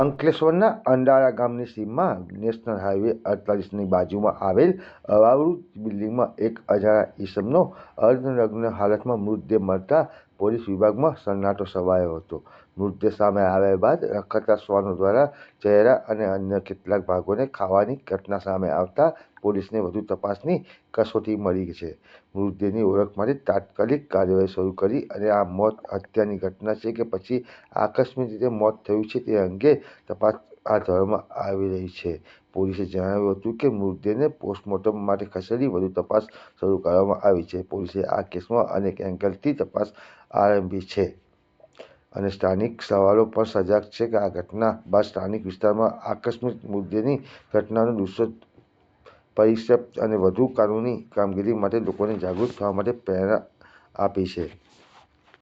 અંકલેશ્વરના અંડાળા ગામની સીમમાં નેશનલ હાઈવે અડતાલીસની બાજુમાં આવેલ અવાવૃત બિલ્ડિંગમાં એક અજાણા ઈસમનો અર્ધનગ્ન હાલતમાં મૃતદેહ મળતા પોલીસ વિભાગમાં સન્નાટો છવાયો હતો. મૃતદેહ સામે આવ્યા બાદ રખડતા શ્વાનો દ્વારા ચહેરા અને અન્ય કેટલાક ભાગોને ખાવાની ઘટના સામે આવતા પોલીસને વધુ તપાસની કસોટી મળી છે. મૃતદેહની ઓળખ માટે તાત્કાલિક કાર્યવાહી શરૂ કરી અને આ મોત હત્યાની ઘટના છે કે પછી આકસ્મિક રીતે મોત થયું છે તે અંગે તપાસ હાથ ધરવામાં આવી રહી છે. પોલીસે જણાવ્યું હતું કે મૃતદેહને પોસ્ટમોર્ટમ માટે ખસેડી વધુ તપાસ શરૂ કરવામાં આવી છે. પોલીસે આ કેસમાં અનેક એંગલથી તપાસ આરંભી છે અને સ્થાનિક સવાલો પણ સજાગ છે કે આ ઘટના બાદ સ્થાનિક વિસ્તારમાં આકસ્મિક મૃતદેહની ઘટનાનો દૂષિત પરિપ્રેક્ષ્ય અને વધુ કાનૂની કામગીરી માટે લોકોને જાગૃત થવા માટે પ્રેરણા આપી છે.